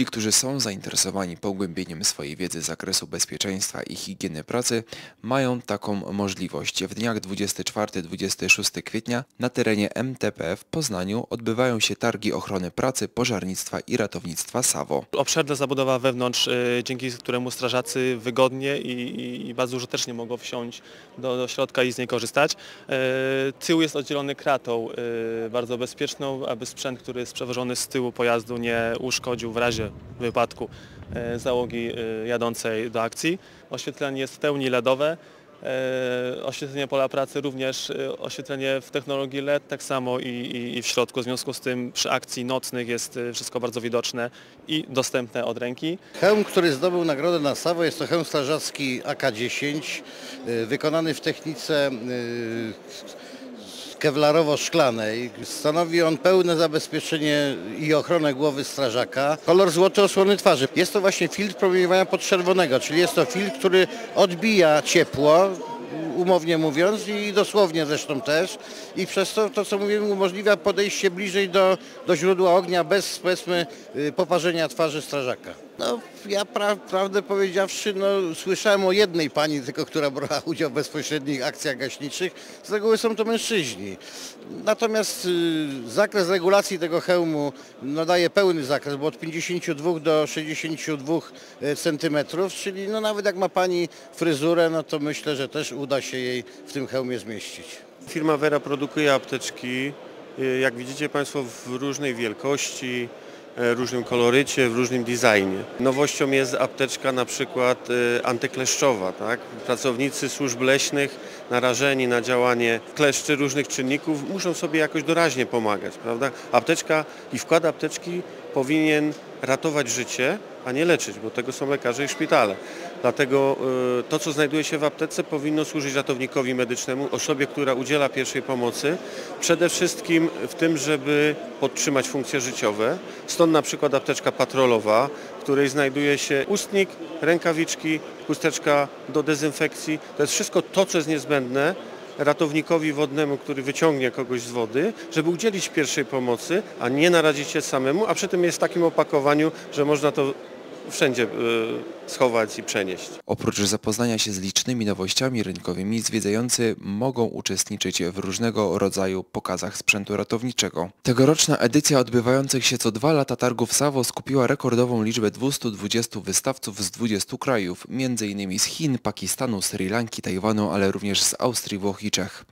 Ci, którzy są zainteresowani pogłębieniem swojej wiedzy z zakresu bezpieczeństwa i higieny pracy, mają taką możliwość. W dniach 24-26 kwietnia na terenie MTP w Poznaniu odbywają się targi ochrony pracy, pożarnictwa i ratownictwa SAWO. Obszerna zabudowa wewnątrz, y, dzięki któremu strażacy wygodnie i, i, bardzo użytecznie mogą wsiąść do, do środka i z niej korzystać. Y, Tył jest oddzielony kratą, y, bardzo bezpieczną, aby sprzęt, który jest przewożony z tyłu pojazdu nie uszkodził w razie wypadku y, załogi y, jadącej do akcji. Oświetlenie jest w pełni LEDowe. E, Oświetlenie pola pracy również e, oświetlenie w technologii LED, tak samo i, i, i w środku. W związku z tym przy akcji nocnych jest e, wszystko bardzo widoczne i dostępne od ręki. Hełm, który zdobył nagrodę na SAWO jest to hełm strażacki AK-10, y, wykonany w technice kewlarowo-szklanej. Stanowi on pełne zabezpieczenie i ochronę głowy strażaka. Kolor złoty osłony twarzy. Jest to właśnie filtr promieniowania podczerwonego, czyli jest to filtr, który odbija ciepło, umownie mówiąc i dosłownie zresztą też i przez to, to co mówimy, umożliwia podejście bliżej do, do źródła ognia bez powiedzmy y, poparzenia twarzy strażaka. No ja pra, prawdę powiedziawszy, no słyszałem o jednej pani tylko, która brała udział w bezpośrednich akcjach gaśniczych. Z reguły są to mężczyźni. Natomiast y, zakres regulacji tego hełmu no, daje pełny zakres, bo od 52 do 62 centymetrów, czyli no nawet jak ma pani fryzurę, no to myślę, że też uda się jej w tym hełmie zmieścić. Firma Vera produkuje apteczki, y, jak widzicie Państwo, w różnej wielkości, e, różnym kolorycie, w różnym designie. Nowością jest apteczka na przykład e, antykleszczowa. Tak? Pracownicy służb leśnych narażeni na działanie kleszczy różnych czynników muszą sobie jakoś doraźnie pomagać. Prawda? Apteczka i wkład apteczki powinien ratować życie, a nie leczyć, bo tego są lekarze i szpitale. Dlatego y, to, co znajduje się w aptece, powinno służyć ratownikowi medycznemu, osobie, która udziela pierwszej pomocy, przede wszystkim w tym, żeby podtrzymać funkcje życiowe. Stąd na przykład apteczka patrolowa, w której znajduje się ustnik, rękawiczki, chusteczka do dezynfekcji. To jest wszystko to, co jest niezbędne ratownikowi wodnemu, który wyciągnie kogoś z wody, żeby udzielić pierwszej pomocy, a nie narazić się samemu, a przy tym jest w takim opakowaniu, że można to wszędzie y, schować i przenieść. Oprócz zapoznania się z licznymi nowościami rynkowymi, zwiedzający mogą uczestniczyć w różnego rodzaju pokazach sprzętu ratowniczego. Tegoroczna edycja odbywających się co dwa lata targów SAWO skupiła rekordową liczbę 220 wystawców z 20 krajów, m.in. z Chin, Pakistanu, Sri Lanki, Tajwanu, ale również z Austrii, Włoch i Czech.